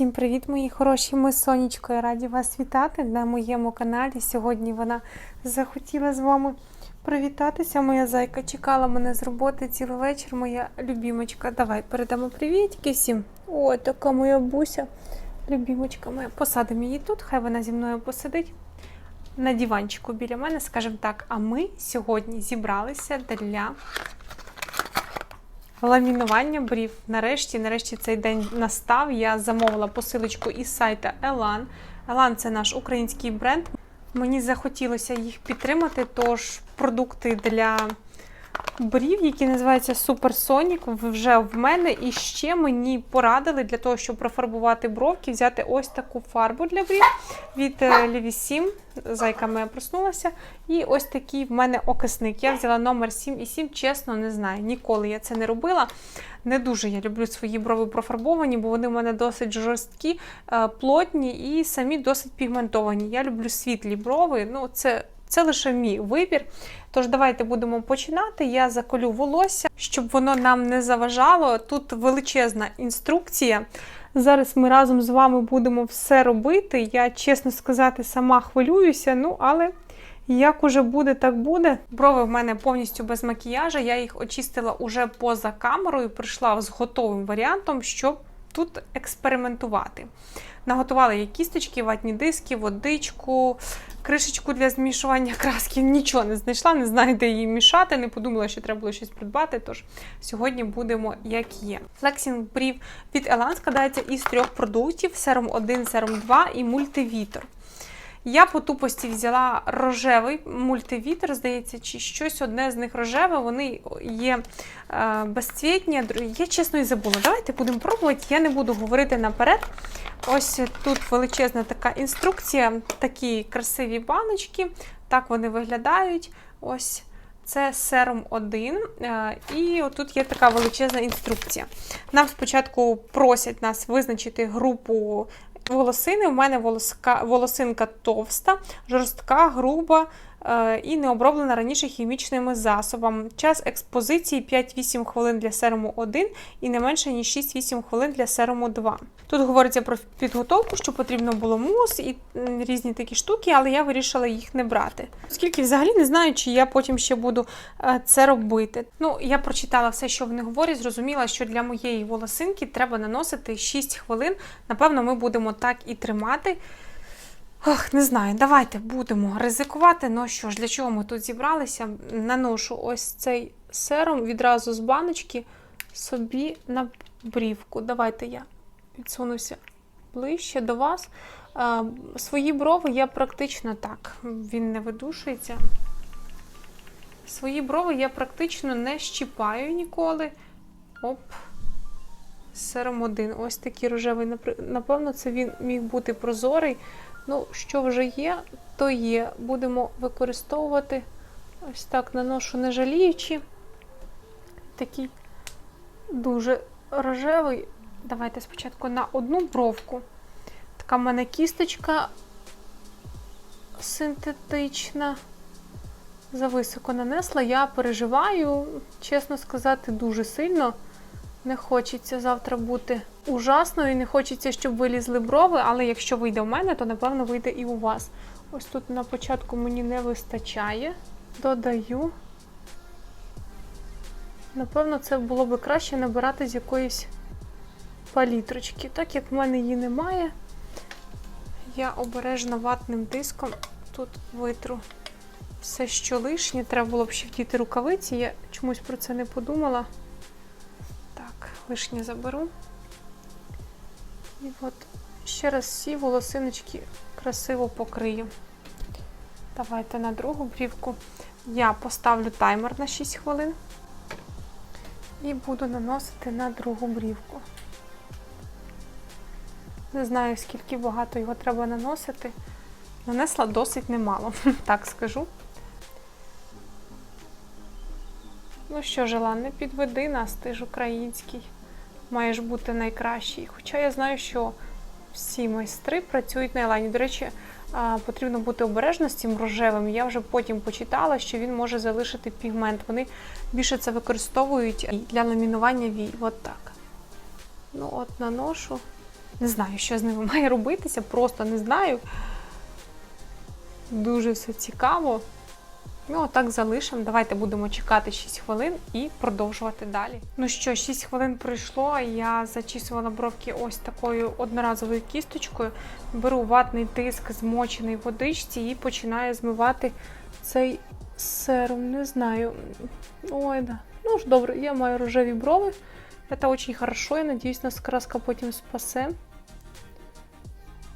Всім привіт, мої хороші! Ми з Сонечкою раді вас вітати на моєму каналі. Сьогодні вона захотіла з вами привітатися. Моя зайка чекала мене з роботи цілий вечір. Моя любімочка. Давай передамо привітки всім. Ой, така моя буся. Любімочка моя. Посадимо її тут, хай вона зі мною посидить. На диванчику біля мене, скажімо так. А ми сьогодні зібралися для Ламінування брів. Нарешті, нарешті цей день настав. Я замовила посилочку із сайта Elan. Elan – це наш український бренд. Мені захотілося їх підтримати, тож продукти для брів, які називаються Supersonic, вже в мене. І ще мені порадили для того, щоб профарбувати бровки, взяти ось таку фарбу для брів від Levi 7. Зайка моя проснулася. І ось такий в мене окисник. Я взяла номер 7 і 7, чесно, не знаю. Ніколи я це не робила. Не дуже я люблю свої брови профарбовані, бо вони в мене досить жорсткі, е, плотні і самі досить пігментовані. Я люблю світлі брови. Ну, це, це лише мій вибір. Тож, давайте будемо починати. Я заколю волосся, щоб воно нам не заважало. Тут величезна інструкція. Зараз ми разом з вами будемо все робити. Я, чесно сказати, сама хвилююся, ну, але як уже буде, так буде. Брови в мене повністю без макіяжа. Я їх очистила уже поза камерою, прийшла з готовим варіантом, щоб тут експериментувати. Наготувала я кісточки, ватні диски, водичку, кришечку для змішування краски. Нічого не знайшла, не знаю, де її мішати. Не подумала, що треба було щось придбати. Тож сьогодні будемо як є. Flexing брів від Elan складається із трьох продуктів: серум 1, серум 2 і мультивітер. Я по тупості взяла рожевий мультивітер, здається, чи щось одне з них рожеве. Вони є е, безцвітні. Я чесно і забула. Давайте будемо пробувати. Я не буду говорити наперед. Ось тут величезна така інструкція, такі красиві баночки. Так вони виглядають. Ось. Це серум 1, і тут є така величезна інструкція. Нам спочатку просять нас визначити групу волосини. У мене волоска, волосинка товста, жорстка, груба і не оброблена раніше хімічними засобами. Час експозиції 5-8 хвилин для серуму 1 і не менше, ніж 6-8 хвилин для серуму 2. Тут говориться про підготовку, що потрібно було мус і різні такі штуки, але я вирішила їх не брати. Оскільки взагалі не знаю, чи я потім ще буду е, це робити. Ну, я прочитала все, що вони говорять, зрозуміла, що для моєї волосинки треба наносити 6 хвилин. Напевно, ми будемо так і тримати. Ох, не знаю, давайте будемо ризикувати. Ну що ж, для чого ми тут зібралися? Наношу ось цей серум відразу з баночки собі на брівку. Давайте я відсунуся ближче до вас. А, свої брови я практично так, він не видушується. Свої брови я практично не щіпаю ніколи. Оп. Сером один. Ось такий рожевий. Напевно, це він міг бути прозорий. Ну, що вже є, то є. Будемо використовувати ось так наношу не жаліючи. Такий дуже рожевий. Давайте спочатку на одну бровку. Така в мене кісточка синтетична. Зависоко нанесла. Я переживаю, чесно сказати, дуже сильно. Не хочеться завтра бути ужасною, не хочеться, щоб вилізли брови, але якщо вийде в мене, то напевно вийде і у вас. Ось тут на початку мені не вистачає. Додаю. Напевно, це було би краще набирати з якоїсь палітрочки. Так як в мене її немає, я обережно ватним диском тут витру все, що лишнє. Треба було б ще вдіти рукавиці, я чомусь про це не подумала. Лишнє заберу. І от ще раз всі волосиночки красиво покрию. Давайте на другу брівку. Я поставлю таймер на 6 хвилин і буду наносити на другу брівку. Не знаю, скільки багато його треба наносити. Нанесла досить немало, так скажу. Ну що, Желан, не підведи нас, ти ж український. Маєш бути найкращий. Хоча я знаю, що всі майстри працюють на елані. До речі, потрібно бути обережно з цим рожевим. Я вже потім почитала, що він може залишити пігмент. Вони більше це використовують для ламінування вій. От так. Ну, от наношу. Не знаю, що з ними має робитися, просто не знаю. Дуже все цікаво. Ну, отак залишимо. Давайте будемо чекати 6 хвилин і продовжувати далі. Ну що, 6 хвилин пройшло. Я зачісувала бровки ось такою одноразовою кісточкою. Беру ватний тиск, змочений в водичці, і починаю змивати цей серум. Не знаю. Ой, да. Ну ж добре, я маю рожеві брови. Это очень хорошо, я надеюсь, нас краска потім спасе.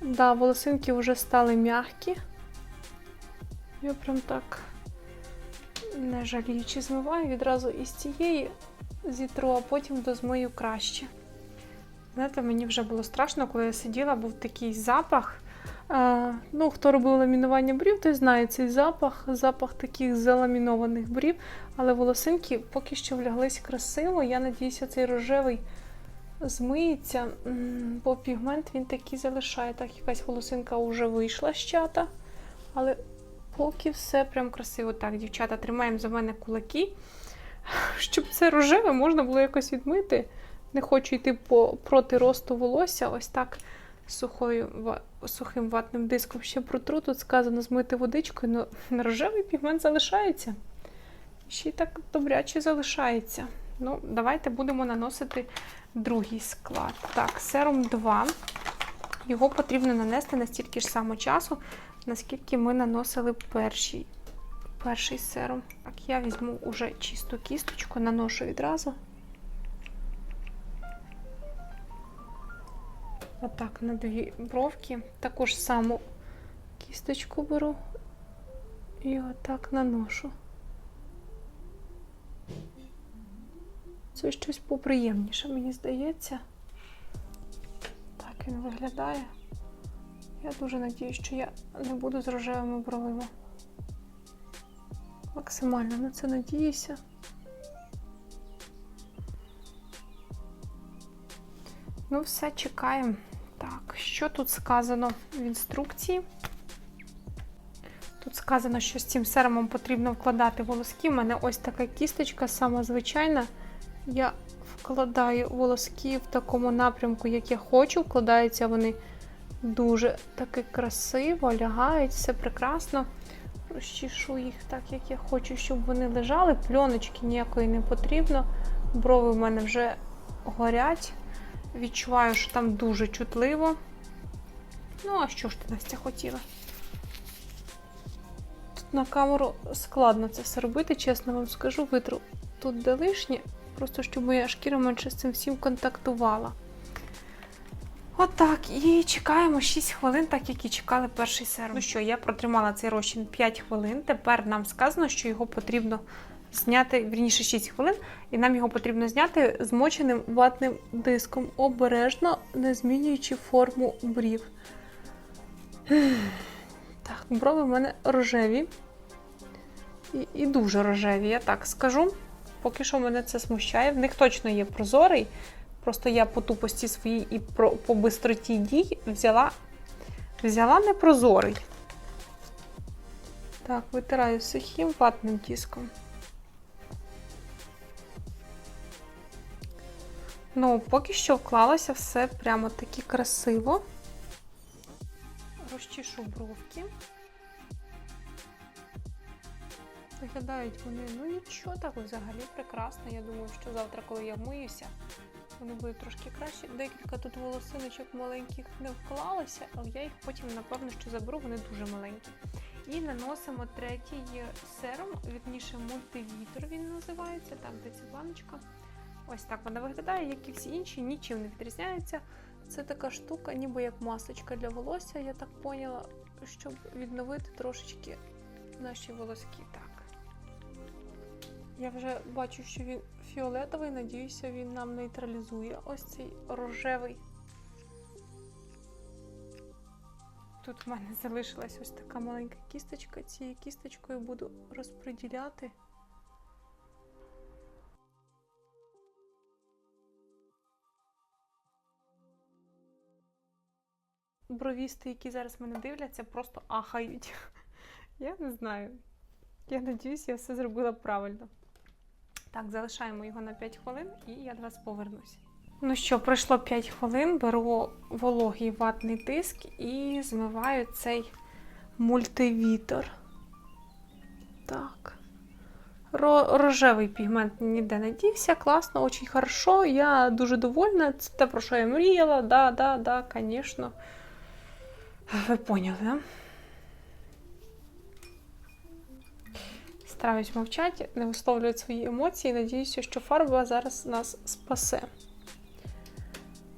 Да, волосинки вже стали м'які. Я прям так не жаліючи змиваю відразу із цієї зітру, а потім дозмию краще. Знаєте, мені вже було страшно, коли я сиділа, був такий запах. А, ну, хто робив ламінування брів, той знає цей запах, запах таких заламінованих брів. Але волосинки поки що вляглись красиво. Я надіюся, цей рожевий змиється, бо пігмент він такий залишає. Так, якась волосинка вже вийшла з чата. Але поки все прям красиво. Так, дівчата, тримаємо за мене кулаки, щоб це рожеве можна було якось відмити. Не хочу йти по, проти росту волосся. Ось так сухою, сухим ватним диском ще протру. Тут сказано змити водичкою, але рожевий пігмент залишається. Ще й так добряче залишається. Ну, давайте будемо наносити другий склад. Так, серум 2. Його потрібно нанести настільки ж само часу, наскільки ми наносили перший, перший серум. Так, я візьму уже чисту кісточку, наношу відразу. Отак на дві бровки. Таку саму кісточку беру і отак наношу. Це щось поприємніше, мені здається. Так він виглядає. Я дуже надію, що я не буду з рожевими бровима. Максимально на це надіюся. Ну, все, чекаємо. Так, що тут сказано в інструкції? Тут сказано, що з цим серумом потрібно вкладати волоски. У мене ось така кісточка, сама звичайна. Я вкладаю волоски в такому напрямку, як я хочу. Вкладаються вони дуже таки красиво, лягають, все прекрасно. Розчішу їх так, як я хочу, щоб вони лежали. Пленочки ніякої не потрібно. Брови в мене вже горять. Відчуваю, що там дуже чутливо. Ну, а що ж ти Настя хотіла? Тут на камеру складно це все робити, чесно вам скажу, витру тут де лишнє, просто щоб моя шкіра менше з цим всім контактувала. Отак, і чекаємо 6 хвилин, так як і чекали перший серум. Ну що, я протримала цей розчин 5 хвилин. Тепер нам сказано, що його потрібно зняти, вірніше 6 хвилин, і нам його потрібно зняти змоченим ватним диском, обережно, не змінюючи форму брів. Так, брови в мене рожеві. І, і дуже рожеві, я так скажу. Поки що мене це смущає. В них точно є прозорий. Просто я по тупості своїй і про, по бистроті дій взяла, взяла непрозорий. Так, витираю сухим ватним тиском. Ну, поки що вклалося все прямо таки красиво. Розчішу бровки. Виглядають вони, ну нічого так взагалі прекрасно. Я думаю, що завтра, коли я вмиюся, вони будуть трошки краще. Декілька тут волосиночок маленьких не вклалося, але я їх потім, напевно, що заберу, вони дуже маленькі. І наносимо третій серум, вірніше мультивітр він називається, так, де ця баночка. Ось так вона виглядає, як і всі інші, нічим не відрізняється. Це така штука, ніби як масочка для волосся, я так поняла, щоб відновити трошечки наші волоски. Так. Я вже бачу, що він фіолетовий, надіюся, він нам нейтралізує ось цей рожевий. Тут в мене залишилась ось така маленька кісточка. Цією кісточкою буду розподіляти. Бровісти, які зараз мене дивляться, просто ахають. Я не знаю. Я надіюсь, я все зробила правильно. Так, залишаємо його на 5 хвилин і я до вас повернусь. Ну що, пройшло 5 хвилин, беру вологий ватний диск і змиваю цей мультивітор. Так. Рожевий пігмент ніде не дівся, класно, дуже хорошо. Я дуже довольна. Це те, про що я мріяла. Да, да, да, звісно. Ви поняли, да? Стараюсь мовчати, не висловлювати свої емоції. Надіюся, що фарба зараз нас спасе.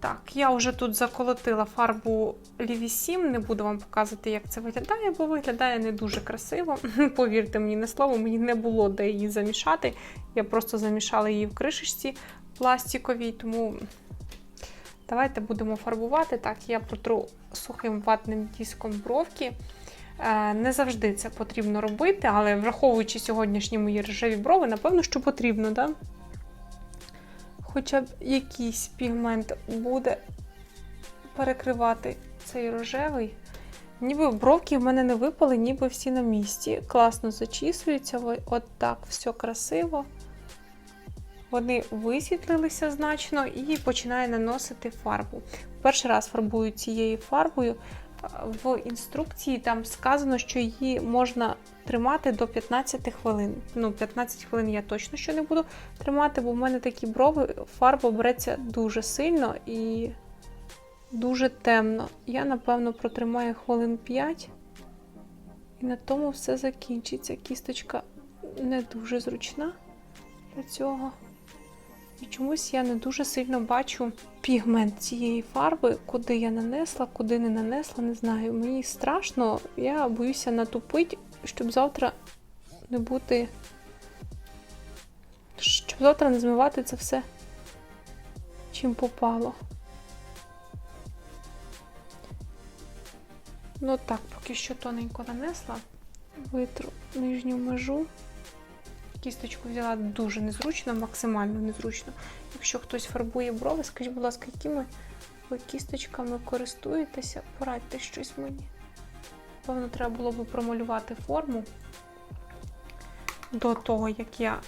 Так, я вже тут заколотила фарбу Ліві 7, не буду вам показувати, як це виглядає, бо виглядає не дуже красиво. Повірте мені на слово, мені не було де її замішати. Я просто замішала її в кришечці пластиковій, тому давайте будемо фарбувати. Так, я протру сухим ватним диском бровки. Е, Не завжди це потрібно робити, але враховуючи сьогоднішні мої рожеві брови, напевно, що потрібно. Да? хоча б якийсь пігмент буде перекривати цей рожевий. Ніби бровки в мене не випали, ніби всі на місці. Класно зачісуються, от так, все красиво. Вони висвітлилися значно і починаю наносити фарбу. Перший раз фарбую цією фарбою. В інструкції там сказано, що її можна тримати до 15 хвилин. Ну, 15 хвилин я точно що не буду тримати, бо в мене такі брови, фарба береться дуже сильно і дуже темно. Я, напевно, протримаю хвилин 5, і на тому все закінчиться. Кісточка не дуже зручна для цього. І чомусь я не дуже сильно бачу пігмент цієї фарби, куди я нанесла, куди не нанесла, не знаю. Мені страшно, я боюся натупити, щоб завтра не бути. Щоб завтра не змивати це все, чим попало. Ну так, поки що тоненько нанесла, витру нижню межу. Кісточку взяла дуже незручно, максимально незручно. Якщо хтось фарбує брови, скажіть, будь ласка, якими ви кісточками користуєтеся, порадьте щось мені. Певно, треба було би промалювати форму до того, як я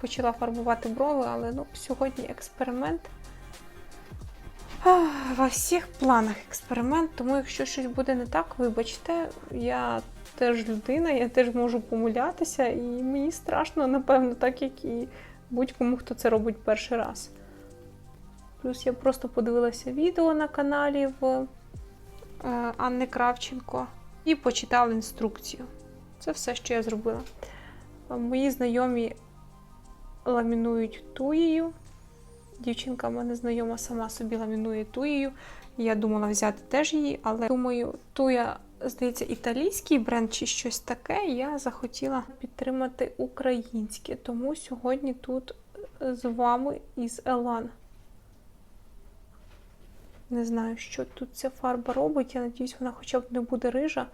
почала фарбувати брови, але ну, сьогодні експеримент. Во всіх планах експеримент, тому якщо щось буде не так, вибачте, я теж людина, я теж можу помилятися, і мені страшно, напевно, так як і будь-кому, хто це робить перший раз. Плюс я просто подивилася відео на каналі в е, Анни Кравченко і почитала інструкцію. Це все, що я зробила. Е, Мої знайомі ламінують туєю. Дівчинка в мене знайома сама собі ламінує туєю. Я думала взяти теж її, але думаю, туя, здається, італійський бренд чи щось таке. Я захотіла підтримати українське. Тому сьогодні тут з вами із Елан. Не знаю, що тут ця фарба робить. Я надіюсь, вона хоча б не буде рижа.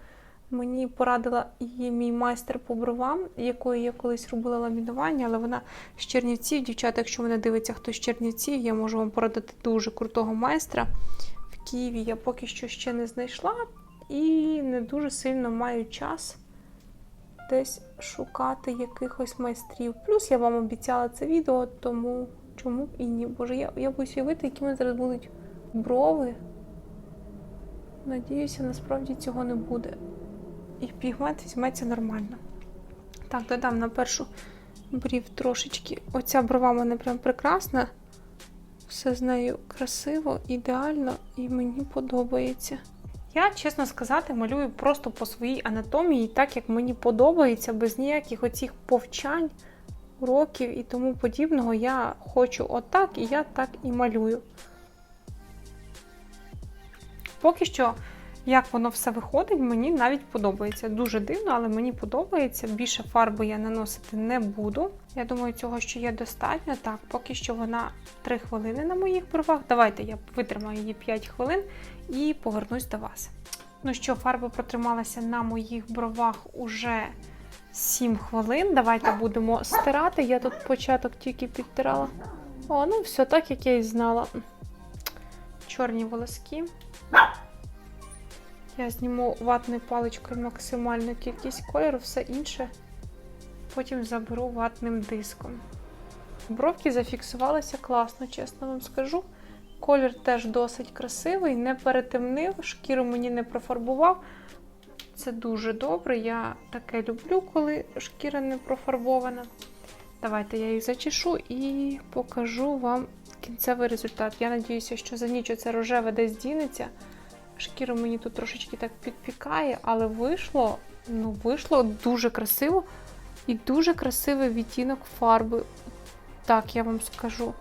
Мені порадила її мій майстер по бровам, якої я колись робила ламінування, але вона з Чернівців. Дівчата, якщо мене дивиться хтось з Чернівців, я можу вам порадити дуже крутого майстра. В Києві я поки що ще не знайшла і не дуже сильно маю час десь шукати якихось майстрів. Плюс я вам обіцяла це відео, тому чому б і ні. Боже, я, я боюсь уявити, які мене зараз будуть брови. Надіюся, насправді цього не буде. І пігмент візьметься нормально. Так, додам на першу брів трошечки. Оця брова в мене прям прекрасна. Все з нею красиво, ідеально і мені подобається. Я, чесно сказати, малюю просто по своїй анатомії, так як мені подобається, без ніяких оцих повчань, уроків і тому подібного. Я хочу отак, і я так і малюю. Поки що, як воно все виходить, мені навіть подобається. Дуже дивно, але мені подобається. Більше фарби я наносити не буду. Я думаю, цього ще є достатньо. Так, поки що вона 3 хвилини на моїх бровах. Давайте я витримаю її 5 хвилин і повернусь до вас. Ну що, фарба протрималася на моїх бровах уже 7 хвилин. Давайте будемо стирати. Я тут початок тільки підтирала. О, ну все так, як я і знала. Чорні волоски. Я зніму ватною паличкою максимальну кількість кольору, все інше потім заберу ватним диском. Бровки зафіксувалися класно, чесно вам скажу. Колір теж досить красивий, не перетемнив, шкіру мені не профарбував. Це дуже добре. Я таке люблю, коли шкіра не профарбована. Давайте я їх зачешу і покажу вам кінцевий результат. Я надіюся, що за ніч це рожеве десь дінеться. Шкіра мені тут трошечки так підпікає, але вийшло, ну, вийшло дуже красиво і дуже красивий відтінок фарби. Так, я вам скажу.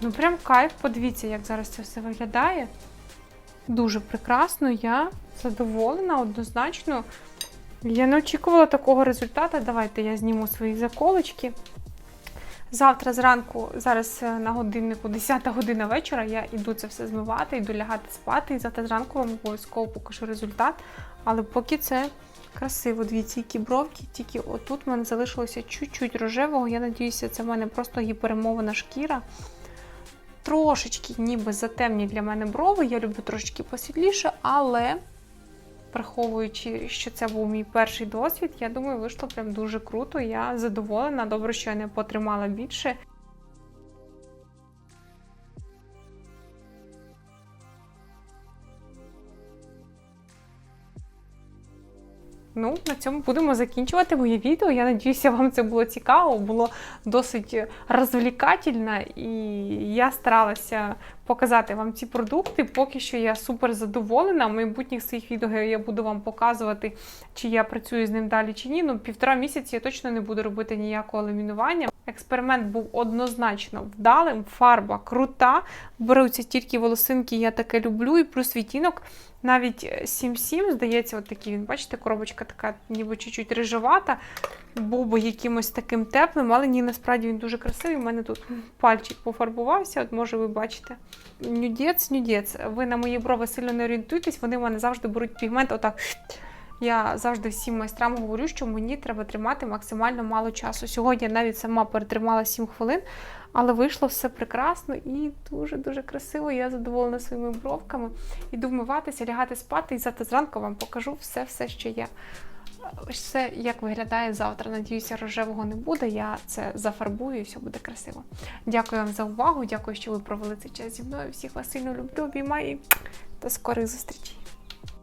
Ну, прям кайф, подивіться, як зараз це все виглядає. Дуже прекрасно, я задоволена однозначно. Я не очікувала такого результату. Давайте я зніму свої заколочки. Завтра зранку, зараз е, на годиннику, 10 година вечора, я йду це все змивати, йду лягати спати. І завтра зранку вам обов'язково покажу результат. Але поки це красиво. Дивіться, які бровки, тільки отут в мене залишилося чуть-чуть рожевого. Я надіюся, це в мене просто гіперемована шкіра. Трошечки ніби затемні для мене брови. Я люблю трошечки посвітліше, але враховуючи, що це був мій перший досвід, я думаю, вийшло прям дуже круто. Я задоволена. Добре, що я не потримала більше. Ну, на цьому будемо закінчувати моє відео. Я надіюся, вам це було цікаво, було досить розвлікательно, і я старалася показати вам ці продукти. Поки що я супер задоволена. В майбутніх своїх відео я буду вам показувати, чи я працюю з ним далі чи ні. Ну, півтора місяці я точно не буду робити ніякого ламінування. Експеримент був однозначно вдалим, фарба крута. Беруться тільки волосинки, я таке люблю, і плюс відтінок. Навіть 7-7, здається, от такий він, бачите, коробочка така, ніби чуть-чуть рижовата, був би якимось таким теплим, але ні, насправді він дуже красивий. У мене тут пальчик пофарбувався, от може ви бачите. Нюдець, нюдець. Ви на мої брови сильно не орієнтуйтесь, вони в мене завжди беруть пігмент отак. Я завжди всім майстрам говорю, що мені треба тримати максимально мало часу. Сьогодні я навіть сама перетримала 7 хвилин, але вийшло все прекрасно і дуже-дуже красиво. Я задоволена своїми бровками. Іду вмиватися, лягати спати, і завтра зранку вам покажу все-все, що є. Все, як виглядає завтра. Надіюся, рожевого не буде. Я це зафарбую і все буде красиво. Дякую вам за увагу. Дякую, що ви провели цей час зі мною. Всіх вас сильно люблю, обіймаю і до скорих зустрічей.